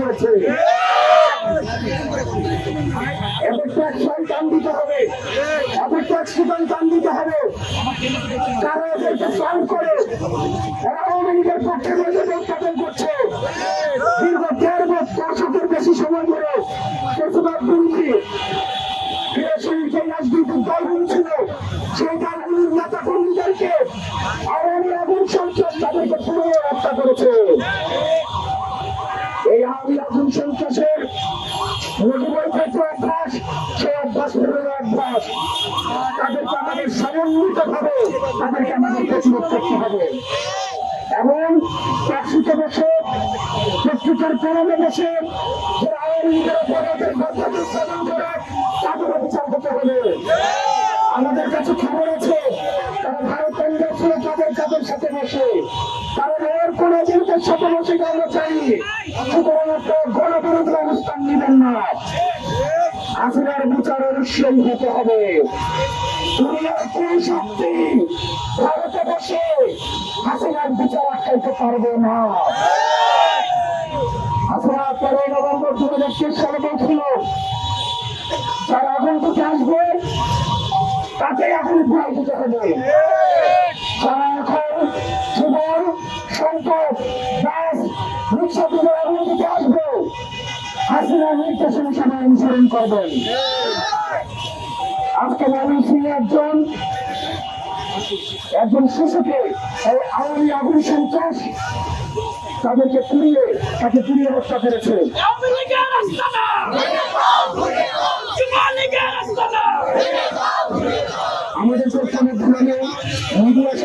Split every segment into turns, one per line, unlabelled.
করেছে। এদের ট্যাক্স টান দিতে হবে এদের ট্যাক্স রিটার্ন টান করে এরা আওয়ামী লীগের পক্ষে দশকের বেশি সময় ধরে বেশিরভাগ বিরোধী। ক্রিয়াশীল যে রাজনৈতিক দলগুলো ছিল, সেই তাদেরকে আমাদের সমন্বিত তাদেরকে আমাদের প্রতিরোধ করতে হবে। এবং ট্যাক্সিতে বসে প্রস্তুতের কারণে বসে তাদেরও বিচার করতে হবে। আমাদের কাছে খবর আছে, তারা গেছিল তাদের কাদের সাথে বসে কারণ এর কোন জিনিসের সাথে বসে আমরা চাই সুতরাং একটা গণবিরোধী অবস্থান নেবেন না। হাসিনার বিচার অবশ্যই হতে হবে। দুনিয়ার শক্তি ভারতে বসে হাসিনার বিচার আটকাইতে পারবে না। হাসিনা তেরোই নভেম্বর দু হাজার তেইশ সালে বলছিল যারা আসবে, তাকে এখন দিতে হবে। যারা এখন জীবন থেকে আসবে হাসিনার নির্দেশনা সবাই অনুসরণ করবেন আজকে ময়মনসিংহে একজন একজন শিশুকে এই আওয়ামী আগুন সন্ত্রাস তাদেরকে পুড়িয়ে তাকে পুড়িয়ে হত্যা করেছে
আওয়ামী লীগের আস্তানা যুব লীগের আস্তানা
আমাদের প্রথমে ধরনের মিডিয়া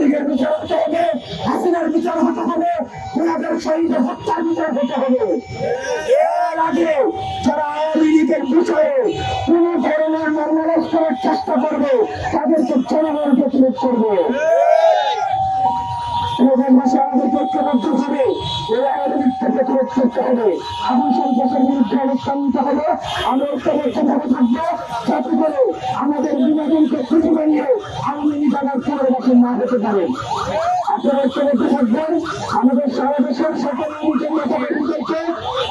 লীগের বিচার হতে হবে, হাসিনার বিচার হতে হবে হত্যার বিচার হতে হবে। এর আগে যারা আওয়ামী লীগের বিষয়ে কোন ধরনের নর্মালাইজ করার চেষ্টা করবে, তাদেরকে জনগণ প্রতিরোধ করবে ভাষা আমাদের ঐক্যবদ্ধ হবে। এরা আমাদের থেকে প্রতিরোধ হবে। আগুন সন্ত্রাসের বিরুদ্ধে নিতে হবে। আমরা ঐক্যবদ্ধ ভাবে থাকব। যাতে করে বিনোদনকে খুঁজে বানিয়ে আওয়ামী লীগ আবার পুনর্বাসন না হতে পারে। আপনারা ঐক্যবদ্ধ থাকবেন। আমাদের সারা দেশের সকল মতো ব্যক্তিদেরকে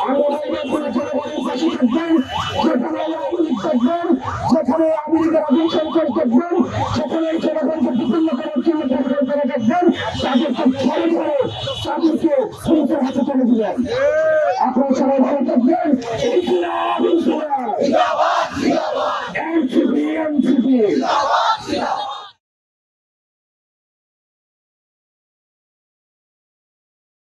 আমরা করে জনগণের থাকবেন। যেখানে আওয়ামী লীগ থাকবেন, যেখানে আওয়ামী লীগের আগুন সেখানে মানুষের হাতে তুলে দিলেন। আপনার সবাই ভালো থাকবেন এনসিপি এনসিপি।